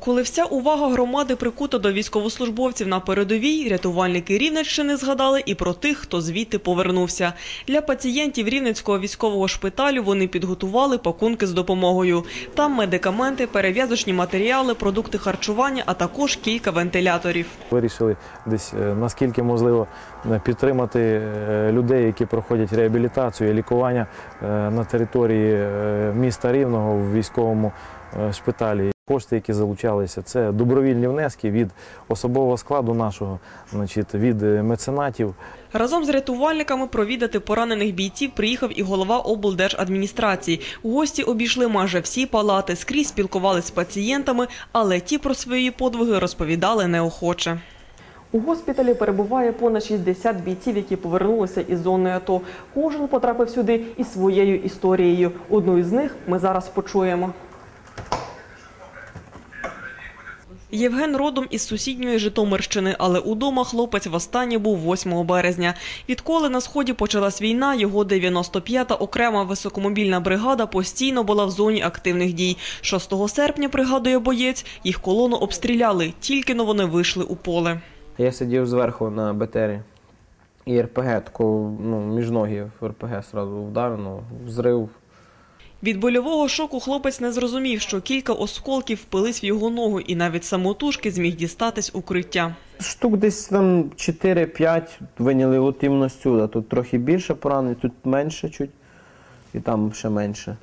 Коли вся увага громади прикута до військовослужбовців на передовій, рятувальники Рівненщини згадали і про тих, хто звідти повернувся. Для пацієнтів Рівненського військового шпиталю вони підготували пакунки з допомогою. Там медикаменти, перев'язочні матеріали, продукти харчування, а також кілька вентиляторів. Вирішили десь е, наскільки можливо е, підтримати е, людей, які проходять реабілітацію і лікування на території міста Рівного в військовому шпиталі. Кошти, які залучалися, це добровільні внески від особового складу нашого, значить, від е, меценатів. Разом з рятувальниками провідати поранених бійців приїхав і голова облдержадміністрації. Гості обійшли майже всі палати, скрізь спілкувалися з пацієнтами, але ті про свої подвиги розповідали неохоче. У госпіталі перебуває понад 60 бійців, які повернулися із зони АТО. Кожен потрапив сюди із своєю історією. Одну із них ми зараз почуємо. Євген родом із сусідньої Житомирщини, але удома хлопець востаннє був 8 березня. Відколи на сході почалась війна, його 95-та окрема високомобільна бригада постійно була в зоні активних дій. 6 серпня, пригадує боєць, їх колону обстріляли, тільки но вони вийшли у поле. Я сидів зверху на БТРі. І РПГ тако, ну, між ноги РПГ сразу вдарено, взрив. Від больового шоку хлопець не зрозумів, що кілька осколків впились в його ногу і навіть самотужки зміг дістатись укриття. Штук десь там 4-5 виняли от іменно сюди. Тут трохи більше поранень, тут менше чуть, і там ще менше.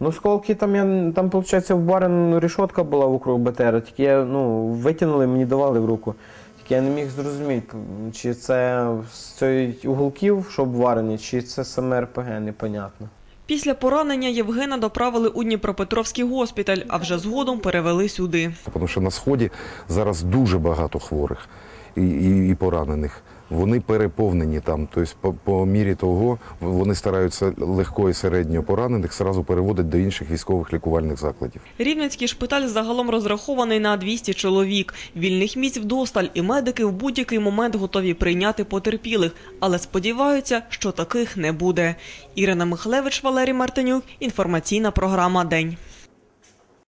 Ну, сколки там я там, виходить, в барин решетка була вокруг БТР, тільки я ну, витягнули, мені давали в руку. Тільки я не міг зрозуміти, чи це з цієї уголків, що обварені, чи це саме РПГ, непонятно. Після поранення Євгена доправили у Дніпропетровський госпіталь, а вже згодом перевели сюди. Тому що на сході зараз дуже багато хворих і, і, і поранених. Вони переповнені там. Тобто, по, по мірі того, вони стараються легко і середньо поранених зразу переводити до інших військових лікувальних закладів. Рівненський шпиталь загалом розрахований на 200 чоловік. Вільних місць вдосталь, і медики в будь-який момент готові прийняти потерпілих, але сподіваються, що таких не буде. Ірина Михлевич, Валерій Мартинюк. Інформаційна програма День.